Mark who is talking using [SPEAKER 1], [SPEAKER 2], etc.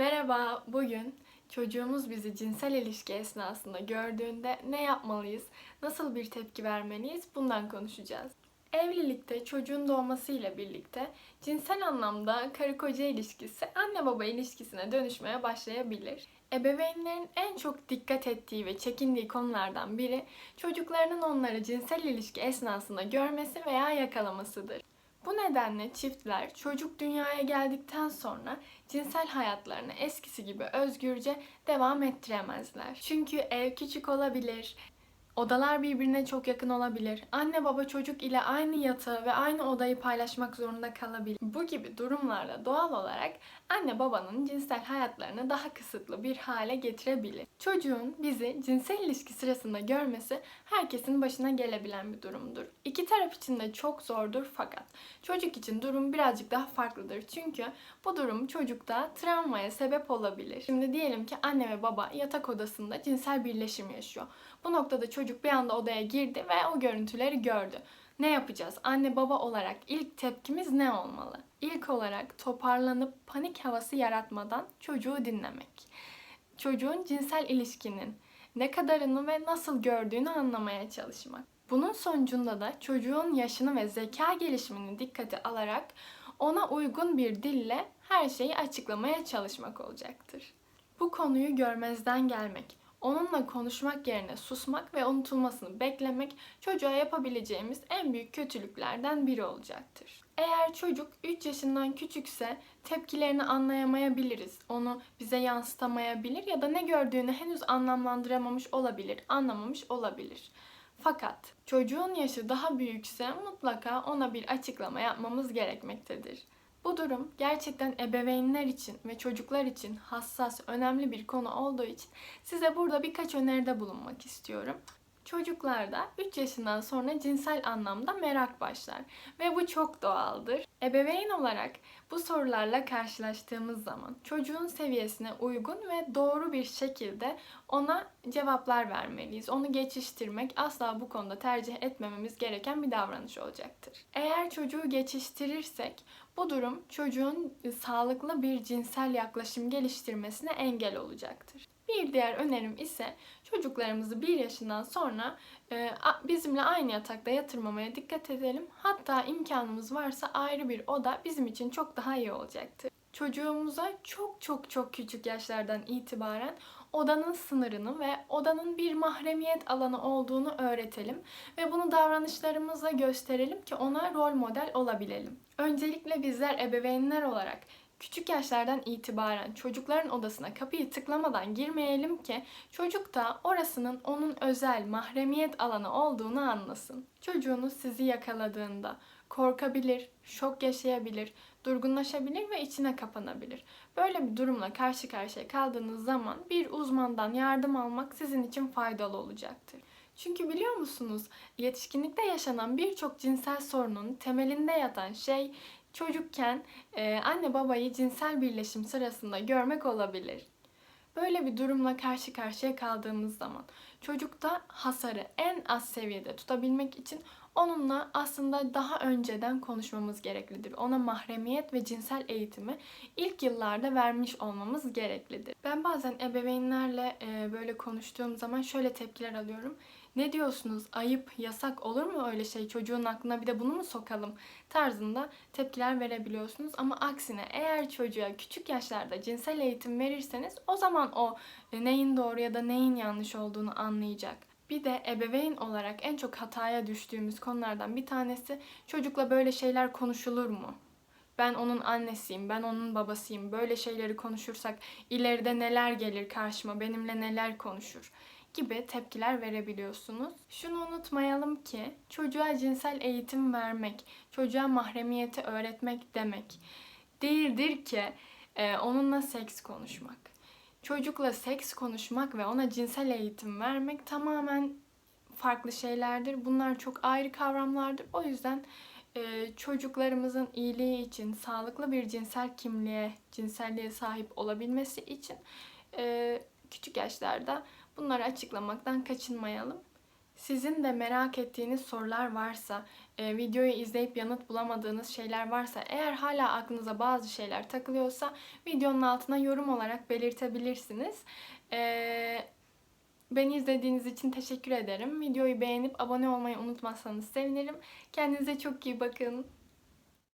[SPEAKER 1] Merhaba, bugün çocuğumuz bizi cinsel ilişki esnasında gördüğünde ne yapmalıyız, nasıl bir tepki vermeliyiz bundan konuşacağız. Evlilikte çocuğun doğmasıyla birlikte cinsel anlamda karı koca ilişkisi anne baba ilişkisine dönüşmeye başlayabilir. Ebeveynlerin en çok dikkat ettiği ve çekindiği konulardan biri çocuklarının onları cinsel ilişki esnasında görmesi veya yakalamasıdır. Bu nedenle çiftler çocuk dünyaya geldikten sonra cinsel hayatlarını eskisi gibi özgürce devam ettiremezler. Çünkü ev küçük olabilir, odalar birbirine çok yakın olabilir, anne baba çocuk ile aynı yatağı ve aynı odayı paylaşmak zorunda kalabilir. Bu gibi durumlarla doğal olarak anne babanın cinsel hayatlarını daha kısıtlı bir hale getirebilir. Çocuğun bizi cinsel ilişki sırasında görmesi herkesin başına gelebilen bir durumdur. İki taraf için de çok zordur fakat çocuk için durum birazcık daha farklıdır. Çünkü bu durum çocukta travmaya sebep olabilir. Şimdi diyelim ki anne ve baba yatak odasında cinsel birleşim yaşıyor. Bu noktada çocuk bir anda odaya girdi ve o görüntüleri gördü. Ne yapacağız? Anne baba olarak ilk tepkimiz ne olmalı? İlk olarak toparlanıp panik havası yaratmadan çocuğu dinlemek. Çocuğun cinsel ilişkinin ne kadarını ve nasıl gördüğünü anlamaya çalışmak. Bunun sonucunda da çocuğun yaşını ve zeka gelişimini dikkate alarak ona uygun bir dille her şeyi açıklamaya çalışmak olacaktır. Bu konuyu görmezden gelmek, onunla konuşmak yerine susmak ve unutulmasını beklemek çocuğa yapabileceğimiz en büyük kötülüklerden biri olacaktır. Eğer çocuk 3 yaşından küçükse tepkilerini anlayamayabiliriz. Onu bize yansıtamayabilir ya da ne gördüğünü henüz anlamlandıramamış olabilir, anlamamış olabilir. Fakat çocuğun yaşı daha büyükse mutlaka ona bir açıklama yapmamız gerekmektedir. Bu durum gerçekten ebeveynler için ve çocuklar için hassas, önemli bir konu olduğu için size burada birkaç öneride bulunmak istiyorum. Çocuklarda 3 yaşından sonra cinsel anlamda merak başlar ve bu çok doğaldır. Ebeveyn olarak bu sorularla karşılaştığımız zaman çocuğun seviyesine uygun ve doğru bir şekilde ona cevaplar vermeliyiz. Onu geçiştirmek asla bu konuda tercih etmememiz gereken bir davranış olacaktır. Eğer çocuğu geçiştirirsek bu durum çocuğun sağlıklı bir cinsel yaklaşım geliştirmesine engel olacaktır. Bir diğer önerim ise çocuklarımızı 1 yaşından sonra e, bizimle aynı yatakta yatırmamaya dikkat edelim. Hatta imkanımız varsa ayrı bir oda bizim için çok daha iyi olacaktır. Çocuğumuza çok çok çok küçük yaşlardan itibaren odanın sınırını ve odanın bir mahremiyet alanı olduğunu öğretelim ve bunu davranışlarımızla gösterelim ki ona rol model olabilelim. Öncelikle bizler ebeveynler olarak küçük yaşlardan itibaren çocukların odasına kapıyı tıklamadan girmeyelim ki çocuk da orasının onun özel mahremiyet alanı olduğunu anlasın. Çocuğunuz sizi yakaladığında korkabilir, şok yaşayabilir, durgunlaşabilir ve içine kapanabilir. Böyle bir durumla karşı karşıya kaldığınız zaman bir uzmandan yardım almak sizin için faydalı olacaktır. Çünkü biliyor musunuz yetişkinlikte yaşanan birçok cinsel sorunun temelinde yatan şey çocukken e, anne babayı cinsel birleşim sırasında görmek olabilir. Böyle bir durumla karşı karşıya kaldığımız zaman çocukta hasarı en az seviyede tutabilmek için onunla aslında daha önceden konuşmamız gereklidir. Ona mahremiyet ve cinsel eğitimi ilk yıllarda vermiş olmamız gereklidir. Ben bazen ebeveynlerle e, böyle konuştuğum zaman şöyle tepkiler alıyorum. Ne diyorsunuz? Ayıp, yasak olur mu öyle şey? Çocuğun aklına bir de bunu mu sokalım? tarzında tepkiler verebiliyorsunuz. Ama aksine eğer çocuğa küçük yaşlarda cinsel eğitim verirseniz o zaman o neyin doğru ya da neyin yanlış olduğunu anlayacak. Bir de ebeveyn olarak en çok hataya düştüğümüz konulardan bir tanesi çocukla böyle şeyler konuşulur mu? Ben onun annesiyim, ben onun babasıyım. Böyle şeyleri konuşursak ileride neler gelir karşıma, benimle neler konuşur gibi tepkiler verebiliyorsunuz. Şunu unutmayalım ki çocuğa cinsel eğitim vermek, çocuğa mahremiyeti öğretmek demek değildir ki e, onunla seks konuşmak. Çocukla seks konuşmak ve ona cinsel eğitim vermek tamamen farklı şeylerdir. Bunlar çok ayrı kavramlardır. O yüzden e, çocuklarımızın iyiliği için, sağlıklı bir cinsel kimliğe, cinselliğe sahip olabilmesi için e, küçük yaşlarda bunları açıklamaktan kaçınmayalım. Sizin de merak ettiğiniz sorular varsa, e, videoyu izleyip yanıt bulamadığınız şeyler varsa, eğer hala aklınıza bazı şeyler takılıyorsa videonun altına yorum olarak belirtebilirsiniz. E, beni izlediğiniz için teşekkür ederim. Videoyu beğenip abone olmayı unutmazsanız sevinirim. Kendinize çok iyi bakın.